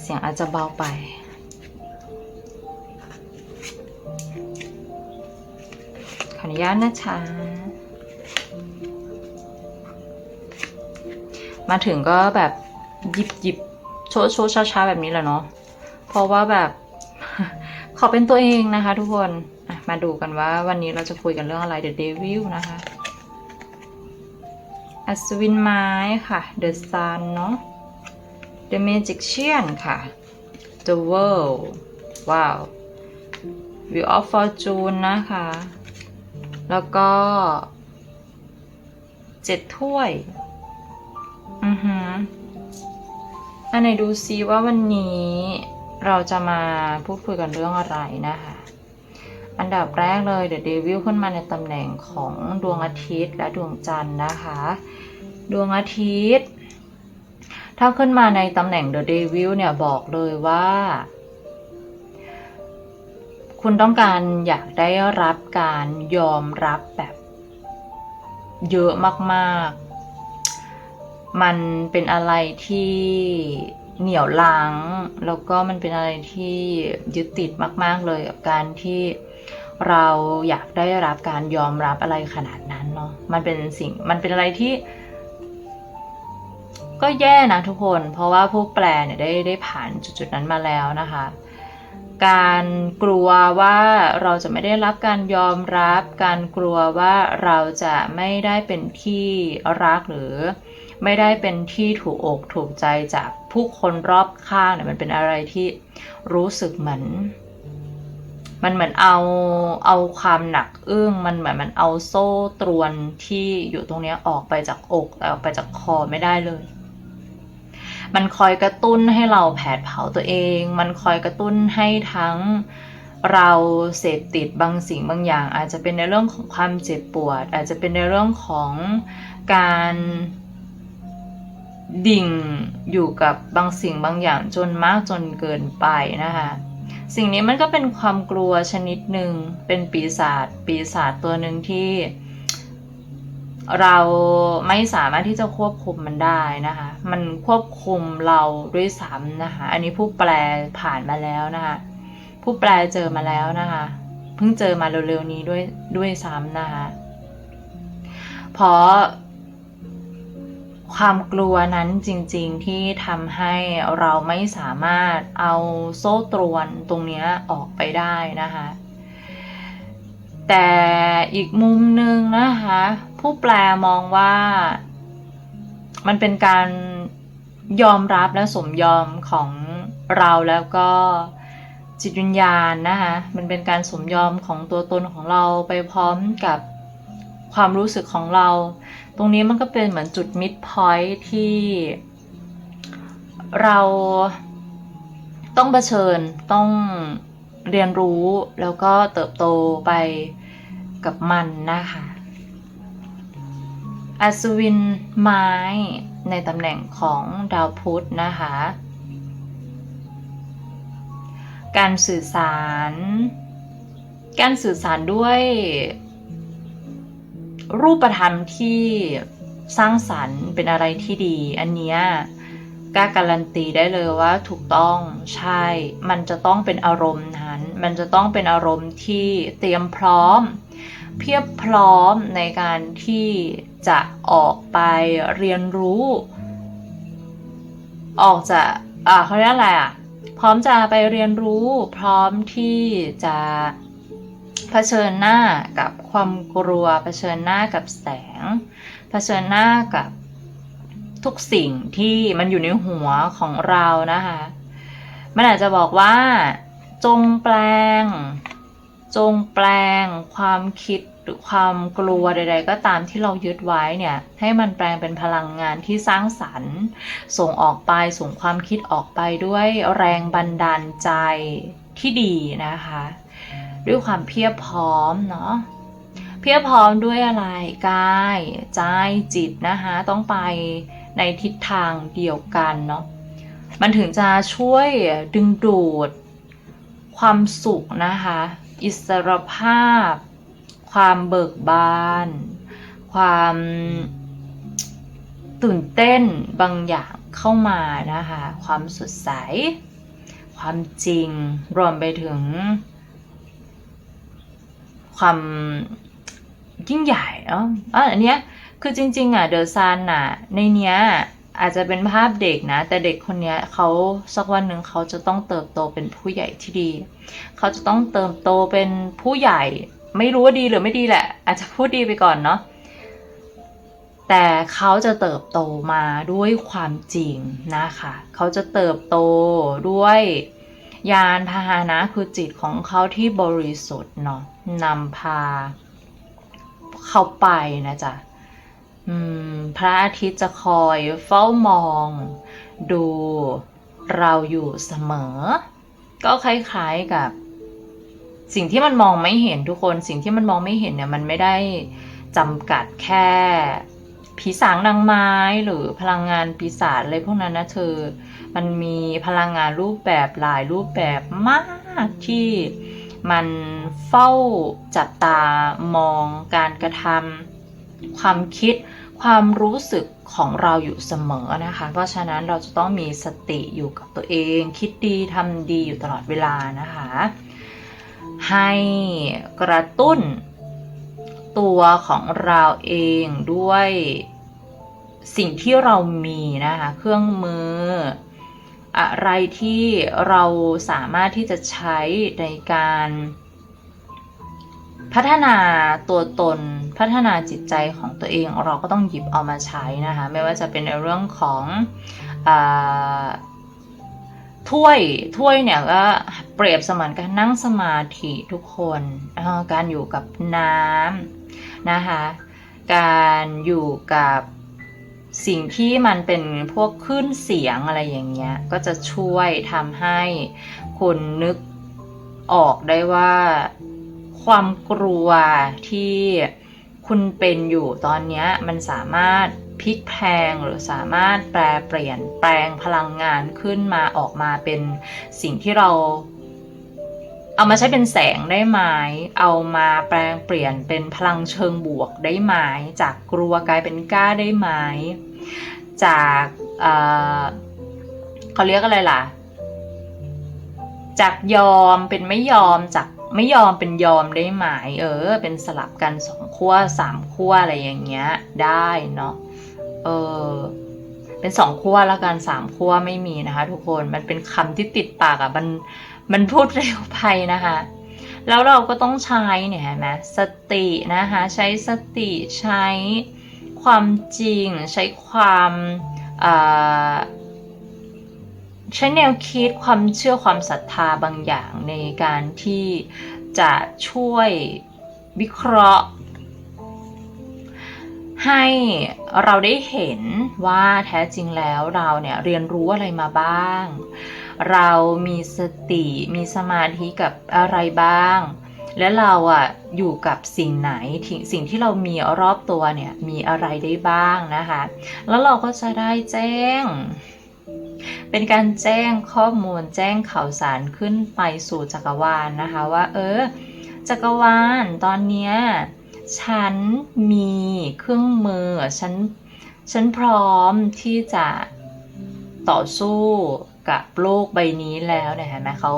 เสียงอาจจะเบาไป ขออนุญาตนะคะมาถึงก็แบบหยิบหยิบโชว์โชว์ช้าๆแบบนี้แหละเนาะ เพราะว่าแบบขอเป็นตัวเองนะคะทุกคน มาดูกันว่าวันนี้เราจะคุยกันเรื่องอะไร The Devil นะคะ อัศวินไม้ค่ะ The Sun เนาะ The Magician ค่ะ The World ว้าว Wheel of Fortune นะคะ แล้วก็เจ็ดถ้วย อือหืออันไหนดูซิว่าวันนี้เราจะมาพูดคุยกันเรื่องอะไรนะคะ อันดับแรกเลย The Devil ขึ้นมาในตำแหน่งของดวงอาทิตย์และดวงจันทร์นะคะ ดวงอาทิตย์ ถ้าขึ้นมาในตำแหน่ง The Devil เนี่ยบอกเลยว่า คุณต้องการอยากได้รับการยอมรับแบบเยอะมากๆ มันเป็นอะไรที่เหนียวลัง แล้วก็มันเป็นอะไรที่ยึดติดมากๆเลยกับการที่เราอยากได้รับการยอมรับอะไรขนาดนั้นเนาะ มันเป็นสิ่ง มันเป็นอะไรที่ ก็แย่นะทุกคน เพราะว่าผู้แปลเนี่ยได้ได้ผ่านจุดๆนั้นมาแล้วนะคะ การกลัวว่าเราจะไม่ได้รับการยอมรับ การกลัวว่าเราจะไม่ได้เป็นที่รักหรือไม่ได้เป็นที่ถูกอกถูกใจจากผู้คนรอบข้างเนี่ยมันเป็นอะไรที่รู้สึกเหมือนมันเหมือนเอาเอาความหนักอึ้งมันเหมือนมันเอาโซ่ตรวนที่อยู่ตรงนี้ออกไปจากอกออกไปจากคอไม่ได้เลย มันคอยกระตุ้นให้เราแผดเผาตัวเอง มันคอยกระตุ้นให้ทั้งเราเสพติดบางสิ่งบางอย่าง อาจจะเป็นในเรื่องของความเจ็บปวด อาจจะเป็นในเรื่องของการดิ่งอยู่กับบางสิ่งบางอย่างจนมากจนเกินไปนะคะสิ่งนี้มันก็เป็นความกลัวชนิดหนึ่งเป็นปีศาจปีศาจตัวหนึ่งที่ เราไม่สามารถที่จะควบคุมมันได้นะคะ มันควบคุมเราด้วยซ้ำนะคะ อันนี้ผู้แปลผ่านมาแล้วนะคะ ผู้แปลเจอมาแล้วนะคะ เพิ่งเจอมาเร็วๆนี้ด้วยด้วยซ้ำนะคะเพราะความกลัวนั้นจริงๆที่ทำให้เราไม่สามารถเอาโซ่ตรวนตรงนี้ออกไปได้นะคะ แต่อีกมุมหนึ่งนะคะ ผู้แปลมองว่ามันเป็นการยอมรับและสมยอมของเราแล้วก็จิตวิญญาณนะคะมันเป็นการสมยอมของตัวตนของเราไปพร้อมกับความรู้สึกของเรา ตรงนี้มันก็เป็นเหมือนจุดมิดพอยท์ที่เราต้องเผชิญต้องเรียนรู้แล้วก็เติบโตไปกับมันนะคะ อัศวินไม้ในตำแหน่งของดาวพุธนะคะ การสื่อสาร การสื่อสารด้วย รูปธรรมที่สร้างสรรค์เป็นอะไรที่ดี อันเนี้ยกล้าการันตีได้เลยว่าถูกต้องใช่ มันจะต้องเป็นอารมณ์นั้น มันจะต้องเป็นอารมณ์ที่เตรียมพร้อม เพียบพร้อมในการที่ จะออกไปเรียนรู้ ออกจะอ่าเขาเรียกอะไรอะ พร้อมจะไปเรียนรู้ พร้อมที่จะเผชิญหน้ากับความกลัว เผชิญหน้ากับแสง เผชิญหน้ากับทุกสิ่งที่มันอยู่ในหัวของเรานะคะ มันอาจจะบอกว่า จงแปลง จงแปลงความคิด หรือความกลัวใด ๆ ก็ตามที่เรายึดไว้เนี่ย ให้มันแปลงเป็นพลังงานที่สร้างสรรค์ ส่งออกไปส่งความคิดออกไปด้วยแรงบันดาลใจที่ดีนะคะ ด้วยความเพียบพร้อมเนาะเพียบพร้อมด้วยอะไรกายใจจิตนะคะ ต้องไปในทิศทางเดียวกันเนาะมันถึงจะช่วยดึงดูด ความสุขนะคะ อิสรภาพ ความเบิกบาน ความตื่นเต้นบางอย่างเข้ามานะคะ ความสดใส ความจริงรวมไปถึง ความยิ่งใหญ่เนาะอะอันเนี้ยคือจริง ๆ อะเดอะซันอะ ในเนี้ยอาจจะเป็นภาพเด็กนะ แต่เด็กคนนี้เขาสักวันหนึ่งเขาจะต้องเติบโตเป็นผู้ใหญ่ที่ดี เขาจะต้องเติบโตเป็นผู้ใหญ่ ไม่รู้ว่าดีหรือไม่ดีแหละ อาจจะพูดดีไปก่อนเนาะแต่เขาจะเติบโตมาด้วยความจริงนะคะ เขาจะเติบโตด้วยยานพาหนะคือจิตของเขาที่บริสุทธิ์เนาะนำพาเข้าไปนะจ๊ะพระอาทิตย์จะคอยเฝ้ามอง ดูเราอยู่เสมอ ก็คล้ายๆกับ สิ่งที่มันมองไม่เห็นทุกคน สิ่งที่มันมองไม่เห็นเนี่ยมันไม่ได้จำกัดแค่ผีสางนางไม้หรือพลังงานปีศาจอะไรพวกนั้นนะเธอ มันมีพลังงานรูปแบบหลายรูปแบบมากที่มันเฝ้าจับตามองการกระทำความคิดความรู้สึกของเราอยู่เสมอนะคะ เพราะฉะนั้นเราจะต้องมีสติอยู่กับตัวเอง คิดดีทำดีอยู่ตลอดเวลานะคะ ให้กระตุ้นตัวของเราเองด้วยสิ่งที่เรามีนะคะ เครื่องมือ อะไรที่เราสามารถที่จะใช้ในการพัฒนาตัวตนพัฒนาจิตใจของตัวเองเราก็ต้องหยิบเอามาใช้นะคะ ไม่ว่าจะเป็นในเรื่องของอ ถ้วยถ้วยเนี่ยก็เปรียบเสมือนการนั่งสมาธิทุกคนการอยู่กับน้ำนะคะการอยู่กับสิ่งที่มันเป็นพวกคลื่นเสียงอะไรอย่างเงี้ยก็จะช่วยทำให้คุณนึกออกได้ว่า ความกลัวที่คุณเป็นอยู่ตอนนี้มันสามารถ พลิกแพลงหรือสามารถแปลเปลี่ยนแปลงพลังงานขึ้นมาออกมาเป็นสิ่งที่เรา เอามาใช้เป็นแสงได้ไหมเอามาแปลงเปลี่ยนเป็นพลังเชิงบวกได้ไหมจากกลัวกลายเป็นกล้าได้ไหมจากเเขาเรียกอะไรล่ะ จากยอมเป็นไม่ยอมจากไม่ยอมเป็นยอมได้ไหมเออ เป็นสลับกันสองขั้วสามขั้วอะไรอย่างเงี้ยได้เนาะ เออเป็นสองขั้วแล้วกันสามขั้วไม่มีนะคะ ทุกคนมันเป็นคำที่ติดปากอะ่ะมันมันพูดเร็วไปนะคะ แล้วเราก็ต้องใช้เนี่ยนไหมสตินะคะใช้สติใช้ความจริง ใช้ความใช้แนวคิดความเชื่อความศรัทธาบางอย่างในการที่จะช่วยวิเคราะห์ ให้เราได้เห็นว่าแท้จริงแล้วเราเนี่ยเรียนรู้อะไรมาบ้าง เรามีสติมีสมาธิกับอะไรบ้าง และเราอะอยู่กับสิ่งไหนสิ่งที่เรามีรอบตัวเนี่ยมีอะไรได้บ้างนะคะ แล้วเราก็จะได้แจ้ง เป็นการแจ้งข้อมูลแจ้งข่าวสารขึ้นไปสู่จักรวาลนะคะว่า เออ จักรวาลตอนเนี้ย ฉันมีเครื่องมือ ฉัน ฉันพร้อมที่จะต่อสู้กับโลกใบนี้แล้วเนี่ยเห็นไหมเขา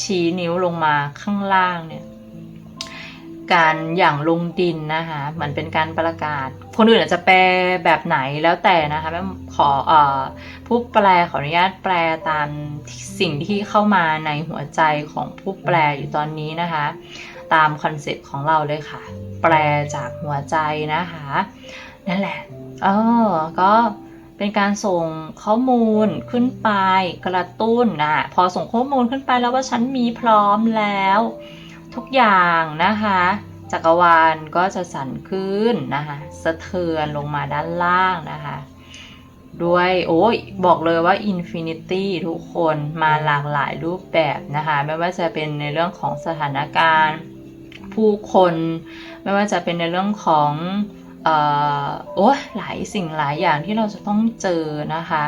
ชี้นิ้วลงมาข้างล่างเนี่ย การอย่างลงดินนะคะเหมือนเป็นการประกาศ คนอื่นอาจจะแปลแบบไหนแล้วแต่นะคะแม่ขอออผู้แปลขออนุญาตแปลตามสิ่งที่เข้ามาในหัวใจของผู้แปลอยู่ตอนนี้นะคะ ตามคอนเซปต์ของเราเลยค่ะ แปลจากหัวใจนะคะ นั่นแหละ เออ ก็เป็นการส่งข้อมูลขึ้นไปกระตุ้นนะพอส่งข้อมูลขึ้นไปแล้วว่าฉันมีพร้อมแล้ว ทุกอย่างนะคะ จักรวาลก็จะสั่นขึ้นนะคะสะเทือนลงมาด้านล่างนะคะด้วยโอ้ยบอกเลยว่า Infinity ทุกคนมาหลากหลายรูปแบบนะคะ ไม่ว่าจะเป็นในเรื่องของสถานการณ์ ผู้คน ไม่ว่าจะเป็นในเรื่องของโอ้หลายสิ่งหลายอย่างที่เราจะต้องเจอนะคะ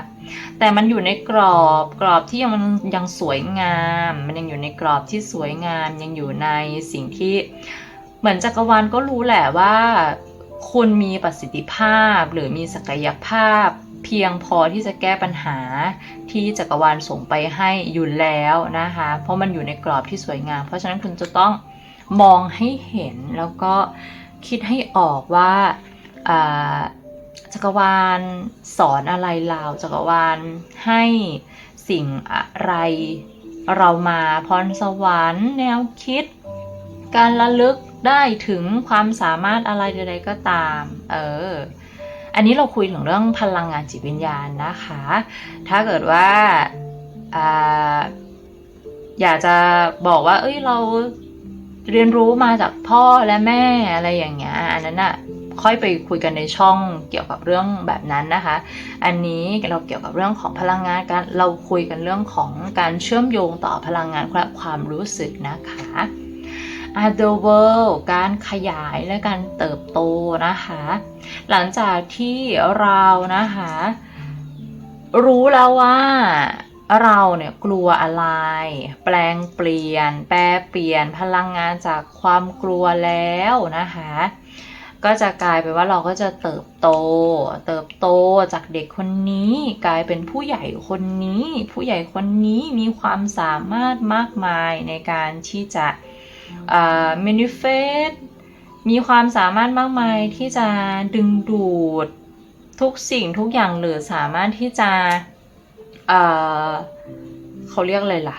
แต่มันอยู่ในกรอบกรอบที่ยังมันยังสวยงาม มันยังอยู่ในกรอบที่สวยงาม ยังอยู่ในสิ่งที่เหมือนจักรวาลก็รู้แหละว่าคุณมีประสิทธิภาพหรือมีศักยภาพ เพียงพอที่จะแก้ปัญหาที่จักรวาลส่งไปให้อยู่แล้วนะคะ เพราะมันอยู่ในกรอบที่สวยงาม เพราะฉะนั้นคุณจะต้อง มองให้เห็นแล้วก็คิดให้ออกว่าจักรวาลสอนอะไรเราจักรวาลให้สิ่งอะไรเรามาพรสวรรค์แนวคิด การระลึกได้ถึงความสามารถอะไรใดๆก็ตาม เออ อันนี้เราคุยถึงเรื่องพลังงานจิตวิญญาณนะคะ ถ้าเกิดว่าอ่าอยากจะบอกว่า เอ้ยเรา เรียนรู้มาจากพ่อและแม่อะไรอย่างเงี้ยอันนั้นอะค่อยไปคุยกันในช่องเกี่ยวกับเรื่องแบบนั้นนะคะ อันนี้เราเกี่ยวกับเรื่องของพลังงานการเราคุยกันเรื่องของการเชื่อมโยงต่อพลังงานและความรู้สึกนะคะ other world การขยายและการเติบโตนะคะ หลังจากที่เรานะคะ รู้แล้วว่า เราเนี่ยกลัวอะไร แปลงเปลี่ยน แปลเปลี่ยนพลังงานจากความกลัวแล้วนะคะ ก็จะกลายเป็นว่าเราก็จะเติบโต เติบโตจากเด็กคนนี้ กลายเป็นผู้ใหญ่คนนี้ ผู้ใหญ่คนนี้มีความสามารถมากมายในการที่จะ m a n i f e s t มีความสามารถมากมายที่จะดึงดูดทุกสิ่งทุกอย่างหรือสามารถที่จะ เขาเรียกอะไรล่ะ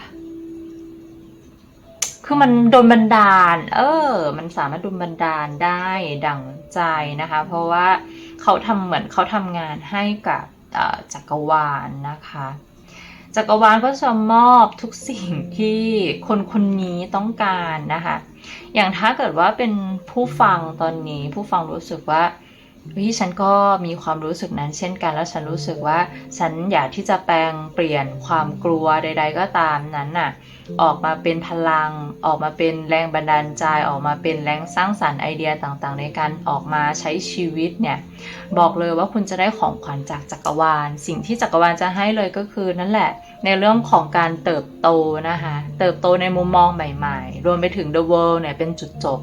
คือมันโดนบันดาล เออ มันสามารถโดนบันดาลได้ดั่งใจนะคะ เพราะว่าเขาทำเหมือนเขาทำงานให้กับจักรวาลนะคะจักรวาลก็จะมอบทุกสิ่งที่คนคนนี้ต้องการนะคะ อย่างถ้าเกิดว่าเป็นผู้ฟังตอนนี้ผู้ฟังรู้สึกว่า เฮ้ยฉันก็มีความรู้สึกนั้นเช่นกัน แล้วฉันรู้สึกว่าฉันอยากที่จะแปลงเปลี่ยนความกลัวใด ๆ ก็ตามนั้นน่ะ ออกมาเป็นพลัง ออกมาเป็นแรงบันดาลใจออกมาเป็นแรงสร้างสรรค์ไอเดียต่างๆ ในการออกมาใช้ชีวิตเนี่ย บอกเลยว่าคุณจะได้ของขวัญจากจักรวาล สิ่งที่จักรวาลจะให้เลยก็คือนั่นแหละ ในเรื่องของการเติบโตนะคะ เติบโตในมุมมองใหม่ ๆ รวมไปถึง The World เนี่ยเป็นจุดจบ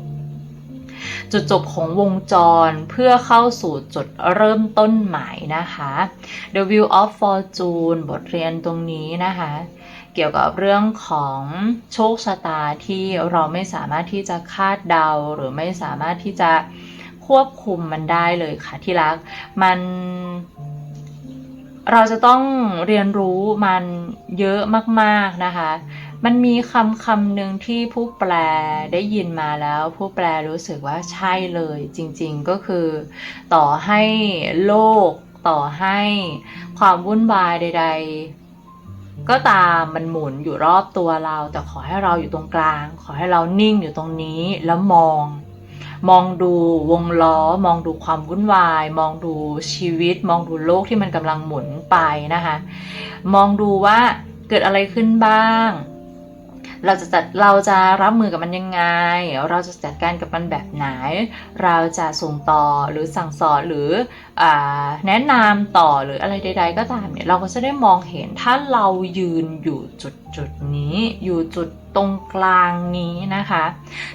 จุดจบของวงจรเพื่อเข้าสู่จุดเริ่มต้นใหม่นะคะ The Wheel of Fortune บทเรียนตรงนี้นะคะ เกี่ยวกับเรื่องของโชคชะตาที่เราไม่สามารถที่จะคาดเดาหรือไม่สามารถที่จะควบคุมมันได้เลยค่ะที่รัก มันเราจะต้องเรียนรู้มันเยอะมาก ๆ นะคะ มันมีคำคำหนึ่งที่ผู้แปลได้ยินมาแล้ว ผู้แปลรู้สึกว่าใช่เลย จริง ๆก็คือ ต่อให้โลก ต่อให้ความวุ่นวายใด ๆ ก็ตามมันหมุนอยู่รอบตัวเรา แต่ขอให้เราอยู่ตรงกลาง ขอให้เรานิ่งอยู่ตรงนี้แล้วมอง มองดูวงล้อ มองดูความวุ่นวาย มองดูชีวิต มองดูโลกที่มันกำลังหมุนไปนะคะ มองดูว่าเกิดอะไรขึ้นบ้าง เราจะจัดเราจะรับมือกับมันยังไง เราจะจัดการกับมันแบบไหน เราจะส่งต่อหรือสั่งสอนหรืออแนะนำต่อหรืออะไรใด ๆ ก็ตามเนี่ยเราก็จะได้มองเห็นถ้าเรายืนอยู่จุดจุดนี้อยู่จุดตรงกลางนี้นะคะ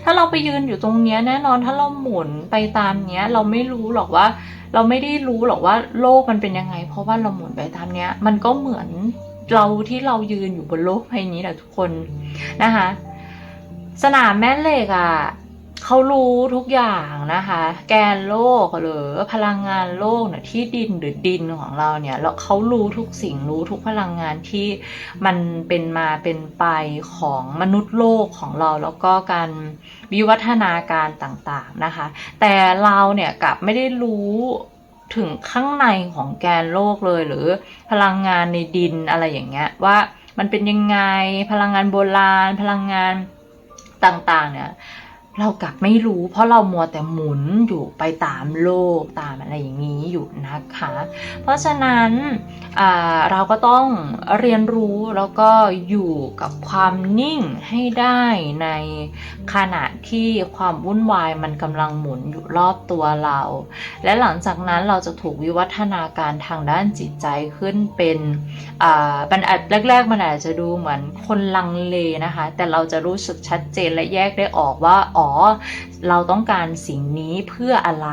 ถ้าเราไปยืนอยู่ตรงเนี้ยแน่นอนถ้าเราหมุนไปตามเนี้ยเราไม่รู้หรอกว่า เราไม่ได้รู้หรอกว่าโลกมันเป็นยังไง เพราะว่าเราหมุนไปตามเนี้ยมันก็เหมือน เราที่เรายืนอยู่บนโลกใบนี้แหละทุกคนนะคะ สนามแม่เหล็กอะ่ะเขารู้ทุกอย่างนะคะ แกนโลกหรือพลังงานโลกเนี่ยที่ดินหรือดินของเราเนี่ยแล้วเขารู้ทุกสิ่งรู้ทุกพลังงานที่มันเป็นมาเป็นไปของมนุษย์โลกของเราแล้วก็การวิวัฒนาการต่างๆนะคะ แต่เราเนี่ยกลับไม่ได้รู้ ถึงข้างในของแกนโลกเลยหรือพลังงานในดินอะไรอย่างเงี้ยว่ามันเป็นยังไงพลังงานโบราณ พลังงานต่างๆเนี่ย เรากลับไม่รู้ เพราะเรามัวแต่หมุนอยู่ไปตามโลกตามอะไรอย่างนี้อยู่นะคะ เพราะฉะนั้นเราก็ต้องเรียนรู้แล้วก็อยู่กับความนิ่งให้ได้ในขณะที่ความวุ่นวายมันกำลังหมุนอยู่รอบตัวเรา และหลังจากนั้นเราจะถูกวิวัฒนาการทางด้านจิตใจขึ้นเป็นมันอาจแรก ๆ มันอาจจะดูเหมือนคนลังเลนะคะ แต่เราจะรู้สึกชัดเจนและแยกได้ออกว่าอ๋อเราต้องการสิ่งนี้เพื่ออะไร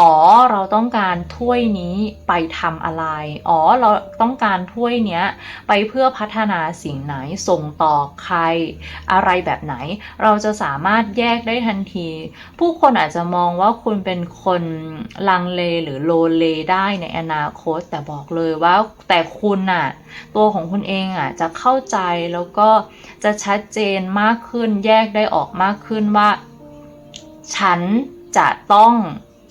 อ๋อ เราต้องการถ้วยนี้ไปทำอะไร อ๋อ เราต้องการถ้วยเนี้ยไปเพื่อพัฒนาสิ่งไหน ส่งต่อใคร อะไรแบบไหน เราจะสามารถแยกได้ทันที ผู้คนอาจจะมองว่าคุณเป็นคนลังเลหรือโลเลได้ในอนาคต แต่บอกเลยว่าแต่คุณน่ะ ตัวของคุณเองอะจะเข้าใจแล้วก็จะชัดเจนมากขึ้น แยกได้ออกมากขึ้นว่า ฉันจะต้อง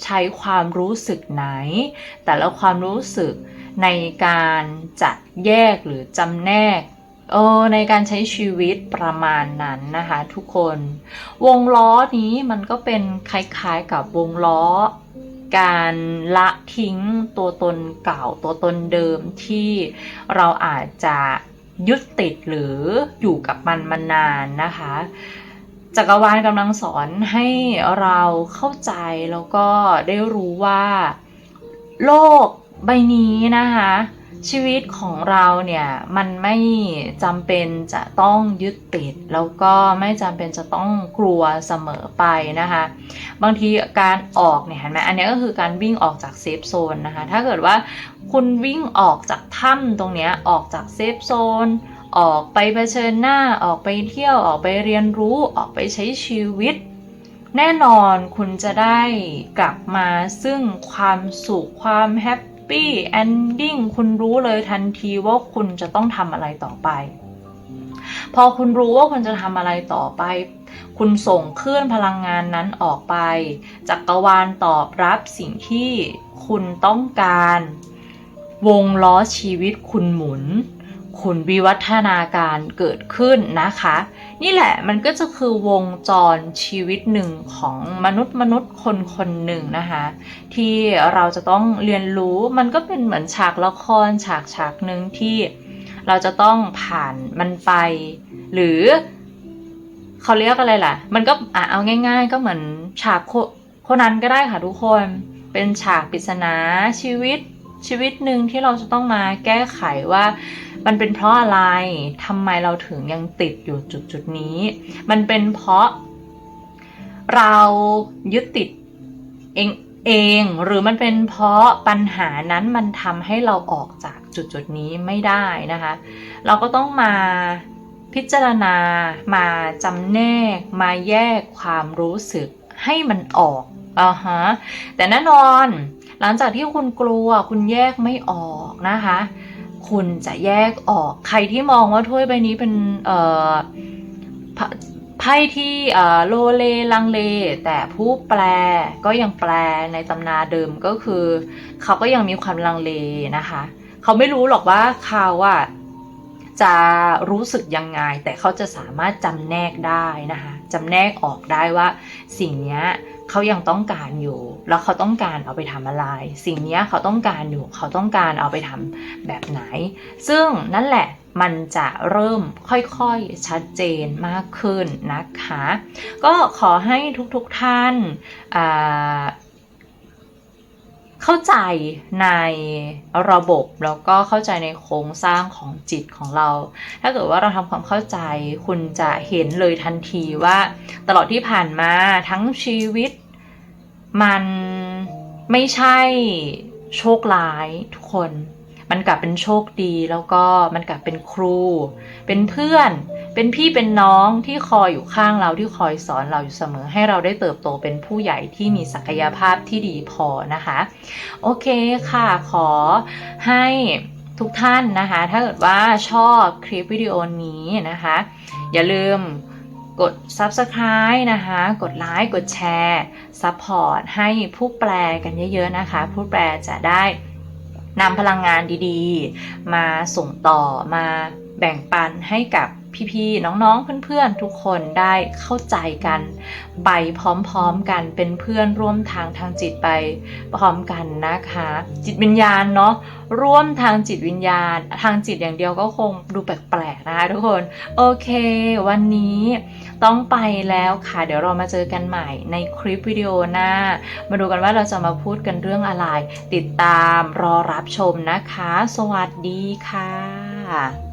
ใช้ความรู้สึกไหน แต่ละความรู้สึกในการจัดแยกหรือจำแนกเออในการใช้ชีวิตประมาณนั้นนะคะทุกคน วงล้อนี้มันก็เป็นคล้ายๆกับวงล้อ การละทิ้งตัวตนเก่าตัวตนเดิมที่เราอาจจะยึดติดหรืออยู่กับมันมานานนะคะ จักรวาลกำลังสอนให้เราเข้าใจแล้วก็ได้รู้ว่า โลกใบนี้นะคะ ชีวิตของเราเนี่ยมันไม่จำเป็นจะต้องยึดติด แล้วก็ไม่จำเป็นจะต้องกลัวเสมอไปนะคะ บางทีการออกเนี่ยเห็นไหมอันนี้ก็คือการวิ่งออกจากเซฟโซนนะคะ ถ้าเกิดว่าคุณวิ่งออกจากถ้ำตรงเนี้ยออกจากเซฟโซน ออกไปเผชิญหน้าออกไปเที่ยวออกไปเรียนรู้ออกไปใช้ชีวิต แน่นอนคุณจะได้กลับมาซึ่งความสุขความแฮปปี้แอนดิ้งคุณรู้เลยทันทีว่าคุณจะต้องทำอะไรต่อไป พอคุณรู้ว่าคุณจะทำอะไรต่อไป คุณส่งคลื่นพลังงานนั้นออกไปจักรวาลตอบรับสิ่งที่คุณต้องการ วงล้อชีวิตคุณหมุน คุณวิวัฒนาการเกิดขึ้นนะคะ นี่แหละมันก็จะคือวงจรชีวิตหนึ่งของมนุษย์มนุษย์คนคนหนึ่งนะคะ ที่เราจะต้องเรียนรู้มันก็เป็นเหมือนฉากละครฉากฉากหนึ่งที่เราจะต้องผ่านมันไป หรือเขาเรียกอะไรล่ะ มันก็อะเอาง่าย ๆ ก็เหมือนฉากโคโคนันก็ได้ค่ะทุกคนเป็นฉากปริศนาชีวิตชีวิตหนึ่งที่เราจะต้องมาแก้ไขว่า มันเป็นเพราะอะไรทำไมเราถึงยังติดอยู่จุดจุดนี้ มันเป็นเพราะ เรายึดติดเองเองหรือมันเป็นเพราะปัญหานั้นมันทำให้เราออกจากจุดจุดนี้ไม่ได้นะคะ เราก็ต้องมาพิจารณามาจำแนก มาแยกความรู้สึกให้มันออกอ่าฮะแต่แน่นอน หลังจากที่คุณกลัวคุณแยกไม่ออกนะคะ คุณจะแยกออก ใครที่มองว่าถ้วยใบนี้เป็นเอ่อไพ่ที่โลเลลังเล แต่ผู้แปลก็ยังแปลในตำนาเดิมก็คือ เขาก็ยังมีความลังเลนะคะ เขาไม่รู้หรอกว่าเขาอะจะรู้สึกยังไง แต่เขาจะสามารถจำแนกได้นะคะจำแนกออกได้ว่าสิ่งนี้ เขายังต้องการอยู่ แล้วเขาต้องการเอาไปทำอะไร สิ่งนี้เขาต้องการอยู่ เขาต้องการเอาไปทำแบบไหน ซึ่งนั่นแหละมันจะเริ่มค่อยๆชัดเจนมากขึ้นนะคะ ก็ขอให้ทุกๆท่านอ่า เข้าใจในระบบแล้วก็เข้าใจในโครงสร้างของจิตของเรา ถ้าเกิดว่าเราทำความเข้าใจคุณจะเห็นเลยทันทีว่าตลอดที่ผ่านมาทั้งชีวิต มันไม่ใช่โชคร้ายทุกคน มันกลับเป็นโชคดีแล้วก็มันกลับเป็นครู เป็นเพื่อน เป็นพี่เป็นน้องที่คอยอยู่ข้างเราที่คอยสอนเราอยู่เสมอ ให้เราได้เติบโตเป็นผู้ใหญ่ที่มีศักยภาพที่ดีพอนะคะ โอเคค่ะขอให้ทุกท่านนะคะ ถ้าเกิดว่าชอบคลิปวิดีโอนี้นะคะ อย่าลืมกด Subscribe นะคะ กดไลค์ กดแชร์ Support ให้ผู้แปลกันเยอะๆนะคะ ผู้แปลจะได้นำพลังงานดีๆ มาส่งต่อมาแบ่งปันให้กับ พี่ๆน้องๆเพื่อนๆทุกคนได้เข้าใจกัน ไปพร้อมๆกันเป็นเพื่อนร่วมทางทางจิตไปพร้อมกันนะคะ จิตวิญญาณเนาะร่วมทางจิตวิญญาณ ทางจิตอย่างเดียวก็คงดูแปลกๆนะคะทุกคน โอเค วันนี้ต้องไปแล้วค่ะ เดี๋ยวเรามาเจอกันใหม่ในคลิปวิดีโอหน้า มาดูกันว่าเราจะมาพูดกันเรื่องอะไร ติดตามรอรับชมนะคะ สวัสดีค่ะ